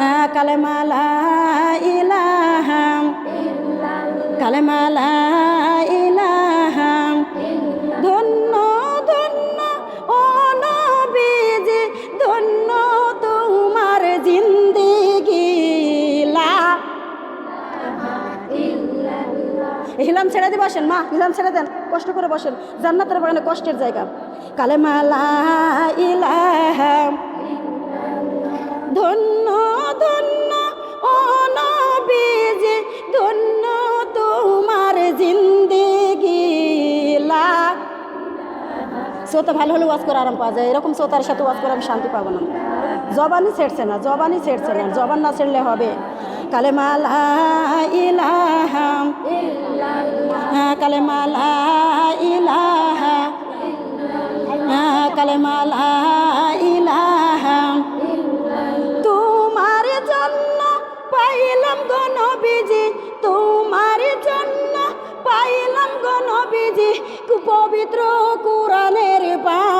হ্যাঁ, কালেমালা ইলাহাম। কালেমালা ইলাহাম। ধন্য ধন্য ধন্য লা ছেড়ে দিয়ে বসেন মা হিলাম ছেড়ে দেন কষ্ট করে বসেন। জান্নাতের বাগানে কষ্টের জায়গা। ইলাহাম ধন্য ধন্য ধন্য তোমার শ্রোতা ভালো হলে ওয়াজ করে আরাম পাওয়া যায়। এরকম শ্রোতার সাথে ওয়াজ করে আমি শান্তি পাবো না। জবানই ছেড়ছে না, জবানই ছেড়ছে না, জবান না ছেড়লে হবে। কালেমালা ইলাহাম হ্যাঁ কালেমালা ইলাহা তোমার জন্য পাইলাম গো নবীজি, তোমার জন্য পাইলাম গো নবীজি। পবিত্র কোরআনের বাণী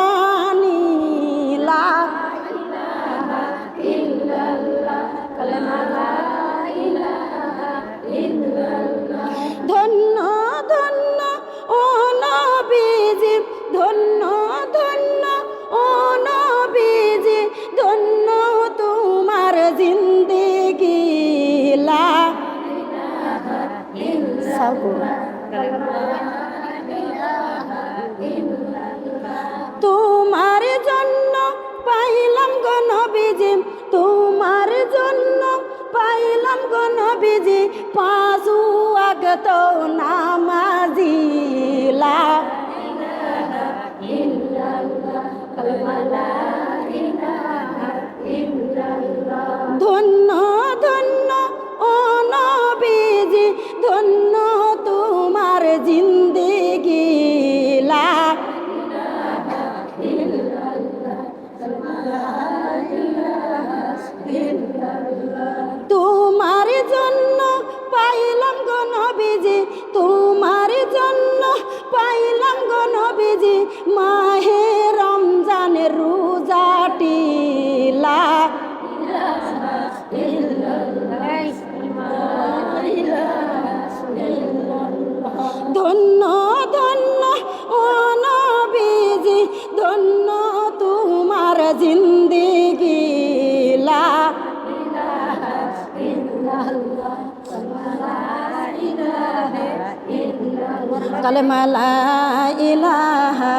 ইলাহা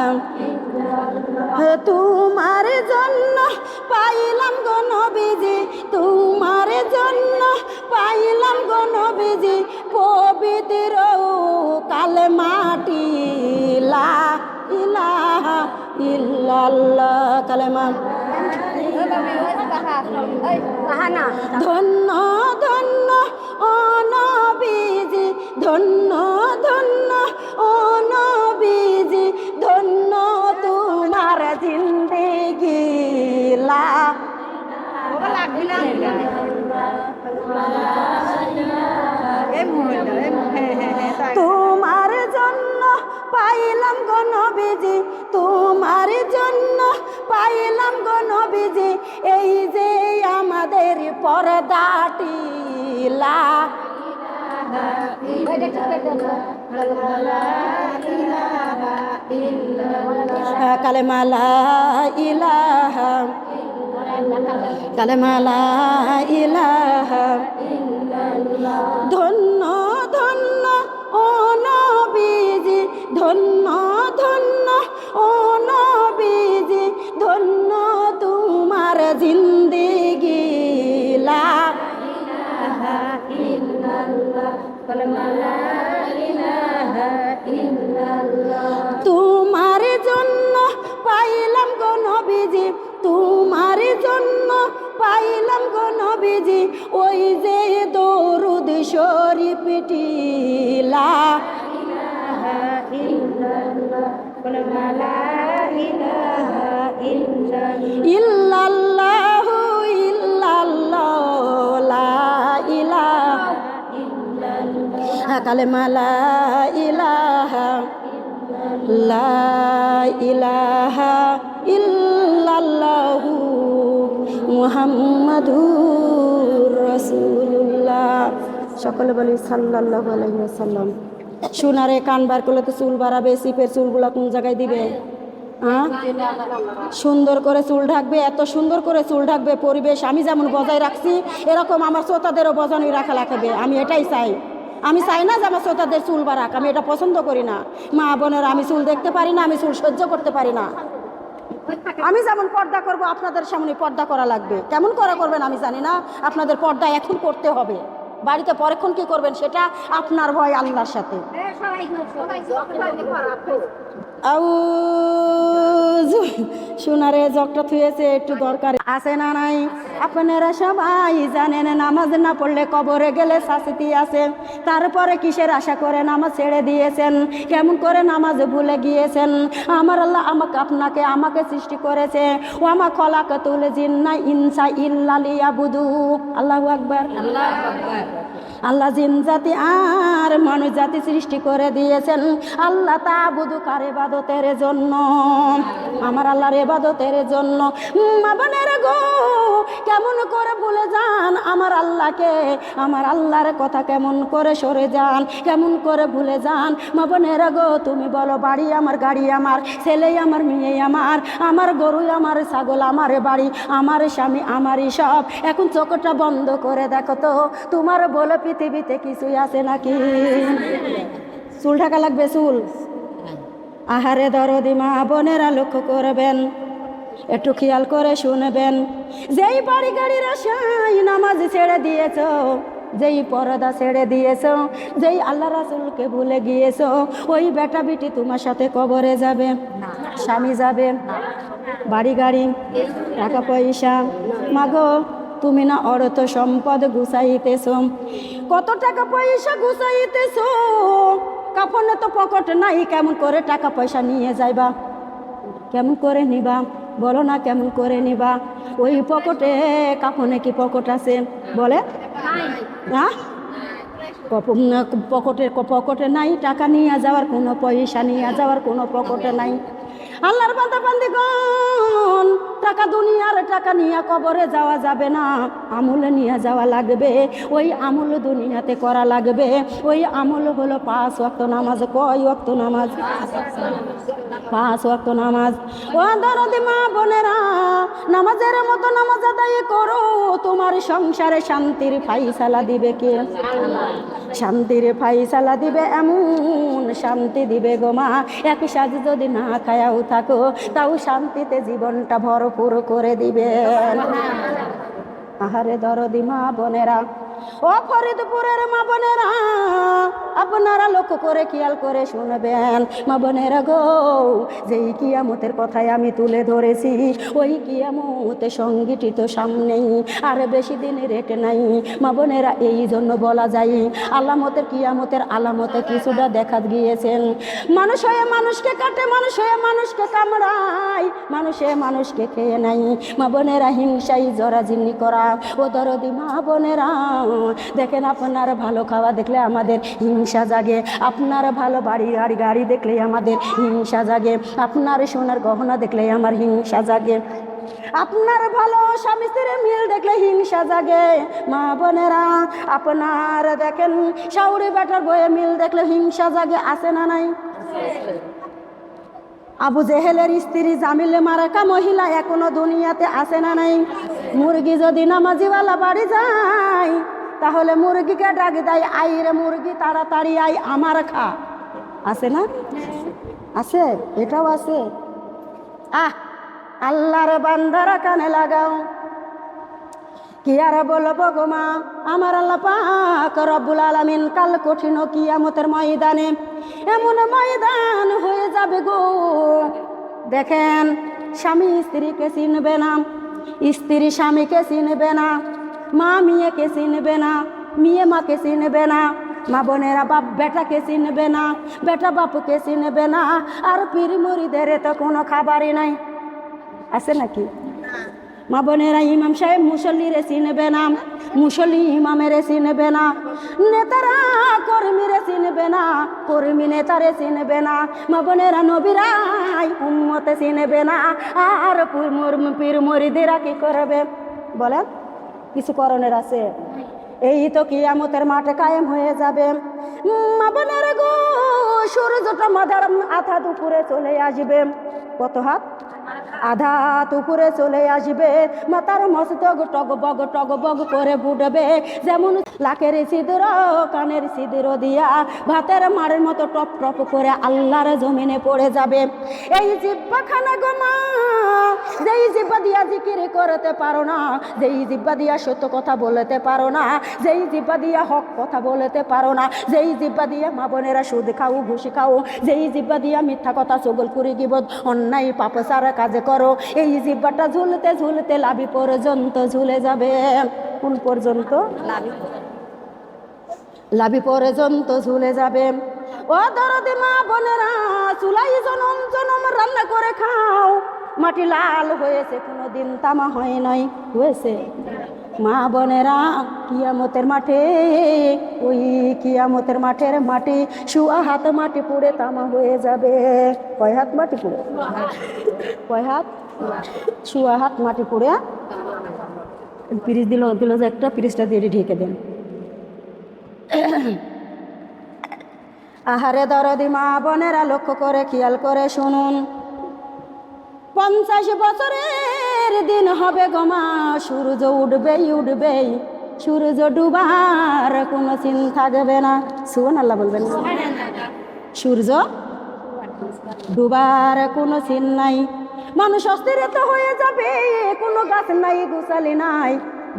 তোমার জন্য পাইলাম গো নবীজি, তোমার জন্য পাইলাম গো নবীজি, পবিত্র কালেমাটি লা ইলাহা ইল্লাল্লাহ কালেমা ধন্য ধন্য ও নবীজি, ধন্য ধন্য ও নবীজি। তোমার জন্য পাইলাম গো নবীজি, তোমার জন্য পাইলাম গো নবীজি, এই যে আমাদের পর্দাটি কালেমালা ইলাহা কালেমালা ইলাহা ধন্য ধন্য ও নবীজি ধন্য ধন্য ও নবীজি ধন্য তোমার জিন্দেগি লা নবীজি ওই যে দরুদ শরীফটি লা ইল্লাল্লাহু, ইল্লাল্লাহ, লা ইলাহা। কালেমালা ইলাহা, লা ইলাহা ইল্লা মোহাম্মদুর রসুল্লাহ। সকলে বলি সাল্লাহ আলাইসাল্লাম সোনারে কান বার করলে তো চুল বাড়াবে, সিপের চুলগুলা কোন জায়গায় দিবে? হ্যাঁ? সুন্দর করে চুল ঢাকবে, এত সুন্দর করে চুল ঢাকবে, পরিবেশ আমি যেমন বজায় রাখছি, এরকম আমার শ্রোতাদেরও বজানোই রাখা লাগবে, আমি এটাই চাই। আমি চাই না যে আমার শ্রোতাদের চুল বাড়াক, আমি এটা পছন্দ করি না। মা বোনের, আমি চুল দেখতে পারি না, আমি চুল সহ্য করতে পারি না। আমি যেমন পর্দা করব, আপনাদের সামনে পর্দা করা লাগবে। কেমন করা করবেন আমি জানি না, আপনাদের পর্দা এখন করতে হবে। বাড়িতে পরেক্ষণ কি করবেন সেটা আপনার ভয় আল্লাহর সাথে। আউযু, সোনারে জগটা থুয়েছে একটু দরকার। আছে না নাই? আপনারা সবাই জানেন, নামাজ না পড়লে কবরে গেলে শাস্তি আছে। তারপরে কিসের আশা করে নামাজ ছেড়ে দিয়েছেন? কেমন করে নামাজ ভুলে গিয়েছেন? আমার আল্লাহ আমাকে আপনাকে, আমাকে সৃষ্টি করেছে। ও আমা খলাকে তুলে জিন্না ইনসা ইল্লালিয়া বুধু আল্লাহ আকবার। আল্লাহ জিন জাতি আর মানুষ জাতি সৃষ্টি করে দিয়েছেন। আল্লাহ তা বুধু কার এবাদতের জন্য? আমার আল্লাহর এবাদতের জন্য। মা বোনের গো কেমন করে ভুলে যান আমার আল্লাহকে? আমার আল্লাহর কথা কেমন করে সরে যান? কেমন করে ভুলে যান? মা বোনের গো, তুমি বলো, বাড়ি আমার, গাড়ি আমার, ছেলে আমার, মেয়ে আমার আমার গরু, আমার ছাগল, আমার বাড়ি, আমার স্বামী, আমারই সব। এখন চোখটা বন্ধ করে দেখো তো, তোমার বলো পৃথিবীতে কিছুই আছে নাকি? চুল ঢাকা লাগবে চুল? আহারে দরদি মা বোনেরা লক্ষ্য করবেন। একটু খেয়াল করে শুনবেন। যেই বাড়ি গাড়ির আশাই নামাজ ছেড়ে দিয়েছ, যেই পরদা ছেড়ে দিয়েছ, যেই আল্লাহ রাসুলকে ভুলে গিয়েছ, ওই বেটা বিটি তোমার সাথে কবরে যাবে, স্বামী যাবে, বাড়ি গাড়ি, টাকা পয়সা। মাগো, তুমি না অর্থ সম্পদ গুছাইতেছ, কত টাকা পয়সা গুছাইতেছ কাফনে তো পকেট নাই, কেমন করে টাকা পয়সা নিয়ে যাইবা? কেমন করে নিবা? বলো না কেমন করে নিবা? ওই পকেটে কাপনে কি পকট আছে? বলে? হ্যাঁ? পকেটে পকেটে নাই টাকা নিয়ে যাওয়ার কোনো পয়সা নিয়ে যাওয়ার কোনো পকেটে নাই। আল্লাহর বান্দা বান্দিগণ টাকা দুনিয়ার টাকা নিয়ে কবরে যাওয়া যাবে না। আমলে নিয়ে যাওয়া লাগবে। ওই আমল দুনিয়াতে করা লাগবে। ওই আমল হলো পাঁচ ওয়াক্ত নামাজ। কয় ওয়াক্ত নামাজ? পাঁচ ওয়াক্ত নামাজ। ও দরদি মা বোনেরা, নামাজের মতো নামাজ আদায় করো। তোমার সংসারে শান্তির ফাইসালা দিবে কে? শান্তির ফাইসালা দিবে এমন শান্তি দিবে গো মা। এক সাজ যদি না খায়াও থাকো, তাও শান্তিতে জীবনটা ভরপুর করে দিবেন। আহারে দরদি মা বোনেরা ও ফরিদপুরের মা বোনেরা, আপনারা লক্ষ্য করে খেয়াল করে শুনবেন। মা বোনেরা গো, যেই কিয়ামতের কথাই আমি তুলে ধরেছি, ওই কিয়ামতে সংগঠিত সামনেই, আর বেশি দিন রেট নাই। মা বোনেরা, এই জন্য বলা যায়, আলামতের কিয়ামতের আলামতে কিছুটা দেখা গিয়েছেন। মানুষ হয়ে মানুষকে কাটে, মানুষ হয়ে মানুষকে কামড়ায়, মানুষে মানুষকে খেয়ে নাই মা বোনেরা হিংসাই জরাজিনি করা, ও দরদি মা বোনেরা দেখেন আপনার ভালো খাওয়া দেখলে আমাদের হিংসা জাগে। আপনার ভালো বাড়ি গাড়ি গাড়ি দেখলে আমাদের হিংসা জাগে। আপনার সোনার গহনা দেখলে আমার হিংসা জাগে। আপনার ভালো স্বামী স্ত্রীর মিল দেখলে হিংসা জাগে। মা বোনেরা, আপনার দেখেন সাউরি বেটার বয়ে মিল দেখলে হিংসা জাগে। আছে না নাই? আবু জেহেলের স্ত্রী জামিলে মারাকা মহিলা এখনও দুনিয়াতে আসে না নাই? মুরগি যদি নামাজিওয়ালা বাড়ি যায় তাহলে মুরগিকে ডাক? দেয় আই রে মুরগি, তাড়াতাড়ি আই, আমার খা। আছে না? আছে? এটাও আছে। আহ, আল্লাহর বান্দারা কানে লাগাও। কি আর বলব গো মা? আমার আল্লাহ পাক রব্বুল আলামিন কাল কঠিন কিয়ামতের ময়দানে এমন ময়দান হয়ে যাবে গো। দেখেন, স্বামী স্ত্রীকে চিনবে না, স্ত্রী স্বামীকে চিনবে না। মা মেয়েকে চিনবে না? মেয়ে মাকে চিনবে না? মা বোনেরা বাপ বেটাকে চিনবে না? বেটা বাপুকে চিনবে না? আর পীর মুড়িদের তো কোনো খাবারই নাই। আছে নাকি? মা বোনেরা ইমাম সাহেব মুসল্লিরে চিনবে না? মুসল্লি ইমামেরে চিনবে না? নেতারা কর্মীরে চিনবে না? কর্মী নেতারে চিনবে না? মা বোনেরা নবীরাই উম্মতে চিনবে না? আর পীর পীর কি করবে? বলেন। কিছু করণের আছে। এই তো কিয়ামতের মাঠে কায়েম হয়ে যাবে। গো, সূর্যটা মাদার আধা দুপুরে চলে আসবে। কত হাত? আধা হাত উপরে চলে আসবে। মাতার মস্তক টগ বগ করে বুডবে। যেমন লাকের সিঁদুর কানের সিঁদুর দিয়া ভাতের মারের মতো টপ টপ করে আল্লাহর জমিনে পড়ে যাবে। এই জিব্বা খানা গো মা, যেই জিব্বা দিয়া জিকির করতে পারো না, যেই জিব্বা দিয়া সত্য কথা বলতে পারো না, যেই জিব্বা দিয়া হক কথা বলতে পারো না, যেই জিব্বা দিয়া মা বোনেরা সুদ খাও, ঘুষি খাও, যেই জিব্বা দিয়া মিথ্যা কথা চগল করি গিবদ, অন্যায় পাপ সারা কাজে করো এই জিব্বাটা ঝুলতে ঝুলতে লাভি পর্যন্ত ঝুলে যাবে। কোন পর্যন্ত? লাভি পর্যন্ত। ঝুলে যাবে। ও দরদি মা বোনেরা, চুলাই জনম জনম রান্না করে খাও। মাটি লাল হয়েছে কোনো দিন তামা হয় নাই। হয়েছে? মা বোনেরা, কিয়ামতের মাঠে, ওই কিয়ামতের মাঠের মাটি শুয়া হাত মাটি পুড়ে তামা হয়ে যাবে। কয় হাত মাটি পুড়ে? কয় হাত? শুয়া হাত মাটি পুড়ে। পিরিচ দিল দিল যে একটা, পিরিচটা দিয়ে ঢেকে দেন। আহারে দরদি মা বোনেরা, লক্ষ্য করে, খেয়াল করে শুনুন। পঞ্চাশ বছরের দিন হবে গমা সূর্য উঠবেই উঠবেই। সূর্য ডুবার কোনো চিন থাকবে না। সুবন আল্লাহ বলবেন। সূর্য ডুবার কোনো চিন নাই। মানুষ অস্থিরতা হয়ে যাবে, কোনো গাছ নাই গুছালি নাই,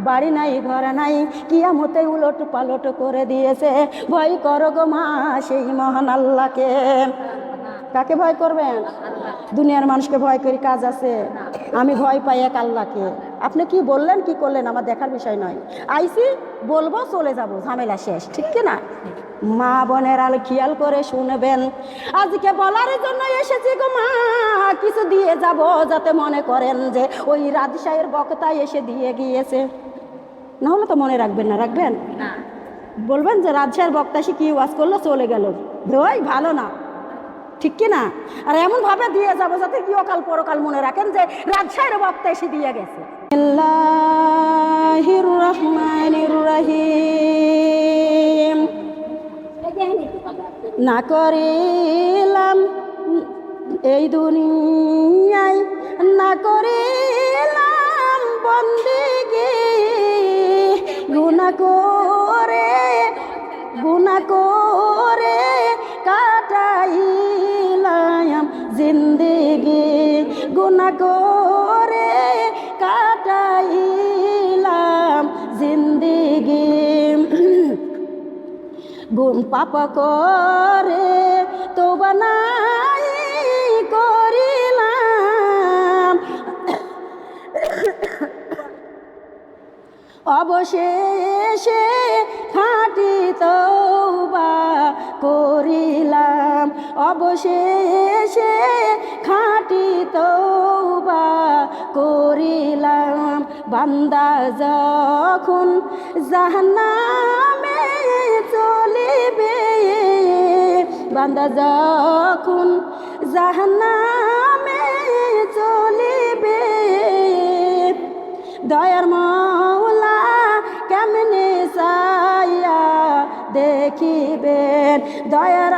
বাড়ি নাই, ঘর নাই। কিয়ামতে উলট পালট করে দিয়েছে। ভয় করো গো মা, সেই মহান আল্লাহকে। কাকে ভয় করবেন? দুনিয়ার মানুষকে ভয় করি কাজ আছে। আমি ভয় পাই এক আল্লাহকে। আপনি কি বললেন কি করলেন? আমার দেখার বিষয় নয়। আইসি বলব চলে যাব। ঝামেলা শেষ ঠিক কি না মা বোনের আলো খেয়াল করে শুনবেন। আজকে বলার জন্য এসেছি গো মা। কিছু দিয়ে যাব যাতে মনে করেন যে ওই রাজশাহের বক্তা এসে দিয়ে গিয়েছে। না হলে তো মনে রাখবেন না রাখবেন? বলবেন যে রাজশাহের বক্তা সে কি ওয়াজ করল? চলে গেল। ওই ভালো না। ঠিক কি না? আর এমন ভাবে দিয়ে যাব যাতে কি অকাল পরকাল মনে রাখেন যে রাজশাহের বক্তা এসে দিয়ে গেছে। না করিলাম এই দুনিয়ায়, না করিলাম বন্দিগি। গুণা করে গুণা করে গুণা করে কাটাইলাম জিন্দিগি। গুণ পাপ করে তো বানাই করিলাম। অবশেষে খাটি তৌবা করিলাম। অবশেষে খাটি তৌবা করিলাম। বান্দা যখন জাহান্নামে চলিবে, বান্দা যখন জাহান্নামে চলিবে, দয়ার মাওলা কেমনে সাইয়া দেখিবেন? দয়ার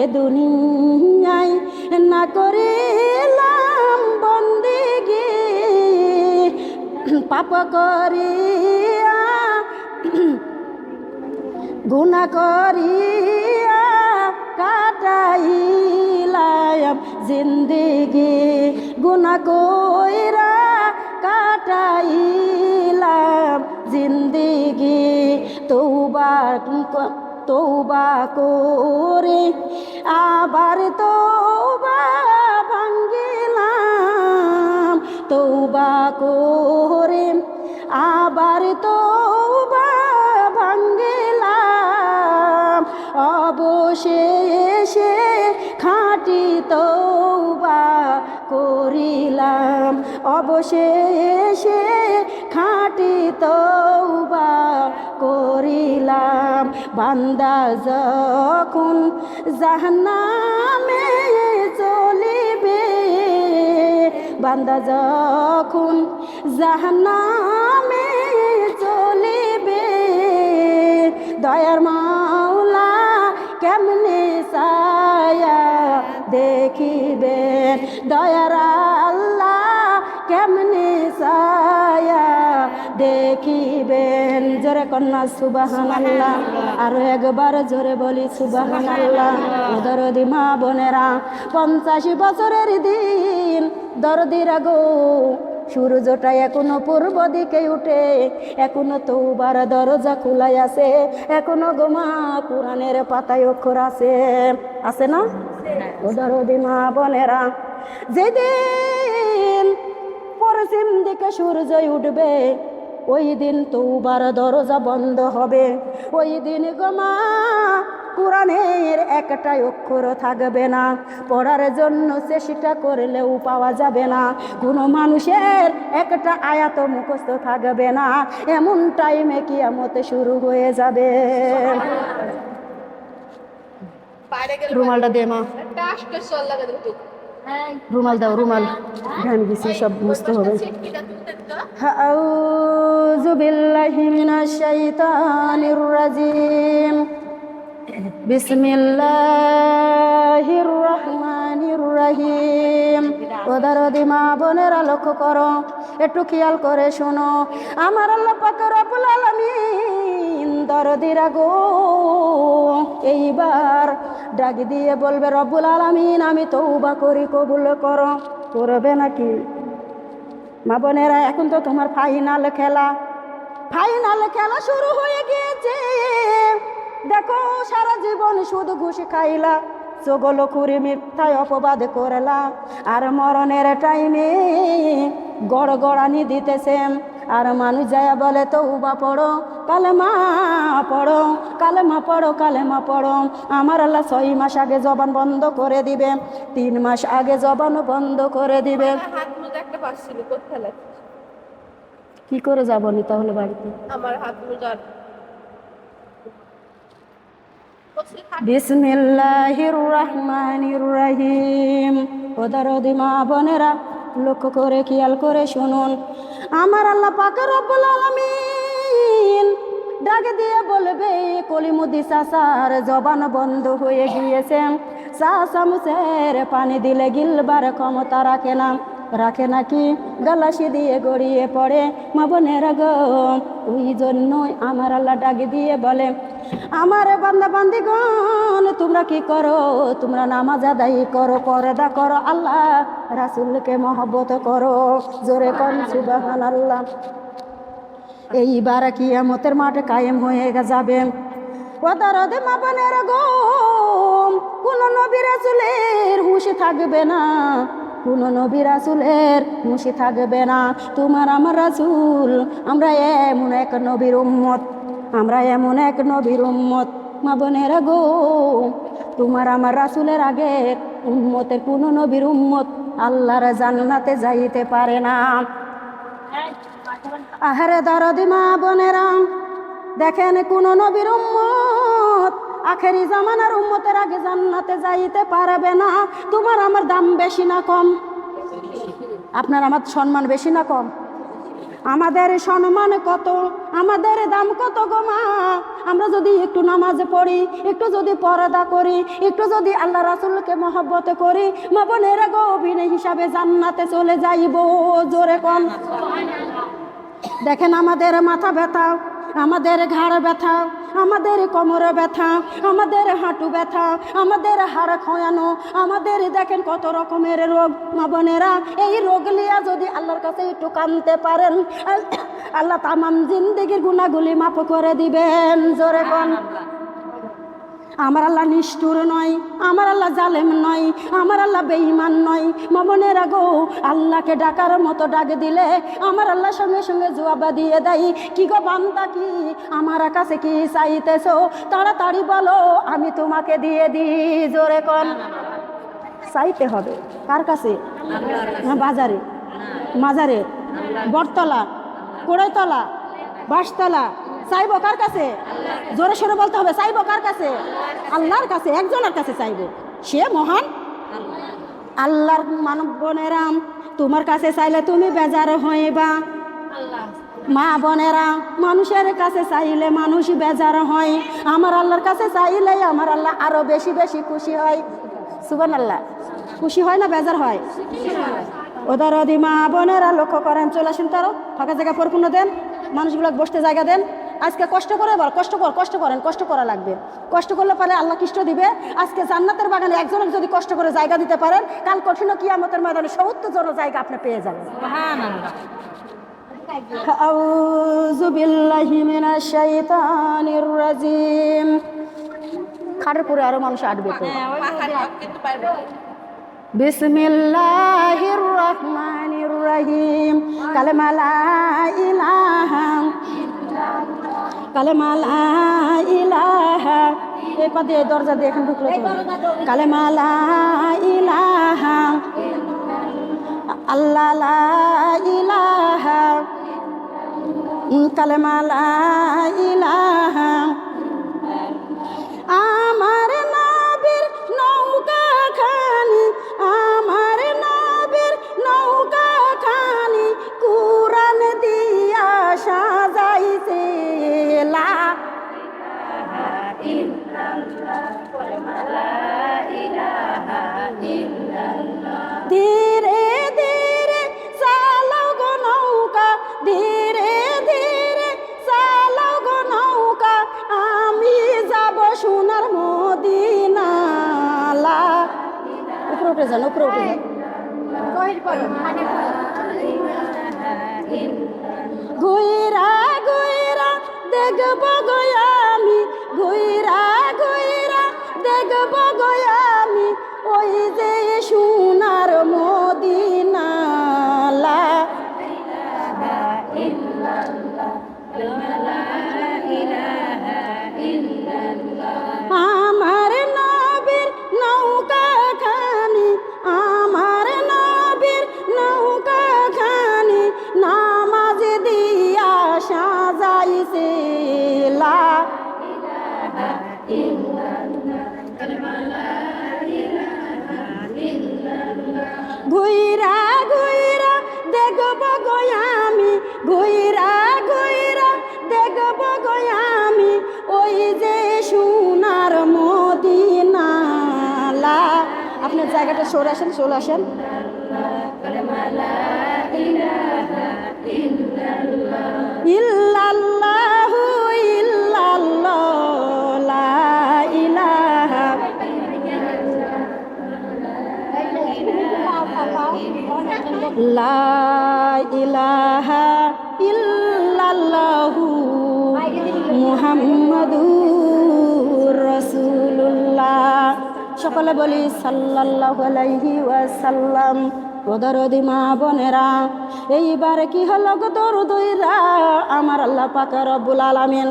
এ দুনিয়ায় না করিলাম বন্দিগি পাপ করিয়া গুণা করিয়া কাটাইলাম জিন্দিগি। গুণা কইরা কাটাইলাম জিন্দিগি। তৌবা তৌবা করে আবার তৌবা ভাঙ্গিলাম। তৌবা করে আবার তৌবা ভাঙ্গিলাম। অবশেষে খাঁটি তৌবা করিলাম। অবশেষে খাঁটি তৌবা করিলাম। বান্দা যখন জাহান্নামে চলিবে, বান্দা যখন জাহান্নামে চলিবে, দয়ার মাওলা কেমনে সায়া দেখিবেন? দয়ার আল্লাহ কেমনে দেখিবেন। জোরে কন্যা সুবাহান আল্লাহ আরও একবার জোরে বলি সুবাহান আল্লাহ দরদি মা বোনেরা পঞ্চাশি বছরের দিন দরদিরা গো সূর্যটা এখনও পূর্ব দিকে উঠে এখনও তৌবার দরজা খোলাই আছে এখনও গোমা কোরআনের পাতায় অক্ষর আছে। আছে না? দরদি মা বোনেরা যেদিন পশ্চিম দিকে সূর্য উঠবে ওই দিন তৌবার দরজা বন্ধ হবে। ওই দিন গোমা কোরআনের একটা অক্ষর থাকবে না। পড়ার জন্য চেষ্টা করলেও পাওয়া যাবে না। কোনো মানুষের একটা আয়াত মুখস্থ থাকবে না। এমন টাইমে কিয়ামতে শুরু হয়ে যাবে। রুমালটা দে মা। রুমাল দাও রুমাল ধ্যান দিছি সব বুঝতে হবে أعوذ بالله من الشيطان الرجيم بسم الله الرحمن الرحيم ওদারদি মা বোনেরা লক্ষ্য করো একটু খেয়াল করে শোনো আমার আল্লাহ পাক রব্বুল আলামিন দরদিরা গো এইবার ডাক দিয়ে বলবে, রব্বুল আলামিন, আমি তৌবা করি, কবুল কর। করবে নাকি? মা বোনেরা, এখন তো তোমার ফাইনাল খেলা। ফাইনাল খেলা শুরু হয়ে গিয়েছে। দেখো, সারা জীবন শুধু ঘুষি খাইলা চগল খুরি মিথ্যায় অপবাদ করলা, আর মরণের টাইমে গড় গড়ানি দিতেছে আর মানুষ যায় বলে তো উবা পড়ো। কালে মা পড়ো কালে মা পড়ো কালে মা পড়ো। আমার আল্লাহ ছয় মাস আগে জবান বন্ধ করে দিবে তিন মাস আগে জবান বন্ধ করে দিবে। মোজা? কি করে যাব নি তাহলে বাড়িতে? আমার হাত মোজার বিসমিল্লাহির রহমানির রহিম ওদারদি মা বোনেরা লক্ষ্য করে খেয়াল করে শুনুন। আমার আল্লাহ পাকের রব্বুল আলামিন ডাক দিয়ে বলবে, কলিমুদি সাসার জবান বন্ধ হয়ে গিয়েছে। সাসা মুসের পানি দিলে গিলবার ক্ষমতা রাখে না। রাখে নাকি? গালাসি দিয়ে গড়িয়ে পড়ে মা বোনেরা গো। ওই জন্যই আমার আল্লাহ ডাক দিয়ে বলে, আমার বান্দা বান্দিগণ, তোমরা কি করো? তোমরা নামাজ আদায় করো, পর্দা করো, আল্লাহ রাসুলকে মহব্বত করো। জোরে কন সুবাহান আল্লাহ এইবার কিয়ামতের মাঠে কায়েম হয়ে যাবে। ওদারদে মা বোনের গো কোন নবী রাসুলের হুঁশে থাকবে না। কোন নবী রাসুলের হুঁশে থাকবে না। তোমার আমার রাসুল, আমরা এমন এক নবীর উম্মত। আমরা এমন এক নবীর উম্মত। মা বোনেরা গো তোমার আমার রাসুলের আগে উম্মতের কোন নবীর উম্মত আল্লাহর জান্নাতে যাইতে পারে না। আহারে দরদি মা বোনেরা, দেখেন কোন নবীর উম্মত আখেরি জামানার উম্মতের আগে জান্নাতে যাইতে পারবে না। তোমার আমার দাম বেশি না কম? আপনার আমার সম্মান বেশি না কম? আমাদের সম্মান কত? আমাদের দাম কত গো মা? আমরা যদি একটু নামাজ পড়ি, একটু যদি পরদা করি, একটু যদি আল্লাহ রাসুলকে মহব্বত করি, মা বোনেরা গো অভিনয় হিসাবে জান্নাতে চলে যাইব, জোরে কম। দেখেন আমাদের মাথা ব্যথা, আমাদের ঘাড় ব্যথা, আমাদের কোমরে ব্যথা, আমাদের হাঁটু ব্যথা, আমাদের হাড় খয়ানো, আমাদের দেখেন কত রকমের রোগ। মা বোনেরা, এই রোগ লিয়া যদি আল্লাহর কাছে একটু কানতে পারেন, আল্লাহ তামাম জিন্দিগির গুণাগুলি মাফ করে দিবেন। জোরে কোন আমার আল্লাহ নিষ্ঠুর নয়, আমার আল্লাহ জালেম নয়, আমার আল্লাহ বেঈমান নয়। মামনের আগো, আল্লাহকে ডাকার মতো ডাক দিলে আমার আল্লাহ সঙ্গে সঙ্গে জবাব দিয়ে দেয়, কি গো বান্দা কি? আমার কাছে কি চাইতেছো? তাড়াতাড়ি বলো, আমি তোমাকে দিয়ে দিই জোরে কন। চাইতে হবে। কার কাছে? বাজারে। মাজারে। বটতলা। কোড়াইতলা। বাঁশতলা চাইব কার কাছে? জোরে সরে বলতে হবে, চাইব কার কাছে? আল্লাহর কাছে, একজনের কাছে চাইব। সে মহান আল্লাহর মানব বোনেরা, তোমার কাছে চাইলে তুমি বেজার হইবা। মা বোনেরা, মানুষের কাছে চাইলে মানুষ বেজার হয়। আমার আল্লাহর কাছে চাইলে আমার আল্লাহ আরও বেশি বেশি খুশি হয়। সুবান আল্লাহ খুশি হয় না বেজার হয়? ওদের মা বোনেরা লক্ষ্য করেন, চলে আসেন তারও ফাঁকা জায়গা পরিপূর্ণ দেন। মানুষগুলো বসতে জায়গা দেন। আজকে কষ্ট করে বল কষ্ট কর কষ্ট করেন কষ্ট করা লাগবে। কষ্ট করলে পারে আল্লাহ কৃষ্ট দিবে। আজকে জান্নাতের বাগানে একজনের যদি কষ্ট করে জায়গা দিতে পারেন কাল কঠিন কিয়ামতের ময়দানে সত্তর জন জায়গা আপনি পেয়ে যাবেন। খাটের পরে আরও মানুষ আটবে পাহাড় কিন্তু পারবে না। বিসমিল্লাহির রহমানির রহিম কালেমা লা ইলাহা। এই পা দিয়ে দরজা দিয়ে এখানে ঢুকলো কালেমা লা ইলাহা আল্লাহ লা ইলাহা কালেমা লা ইলাহা। আমার আমার ስል ሶላሸን সকলে বলি সাল্লাহ আলাইহি ওয়াসাল্লাম। ওদরদি মা বোনেরা, এইবার কি হলো গো দরদইরা? আমার আল্লাহ পাক রব্বুল আলামিন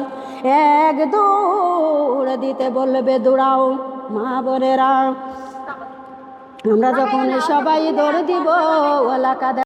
এক দৌড় দিতে বলবে, দৌড়াও মা বোনেরা। আমরা যখন সবাই দৌড় দিব ওলা কাদা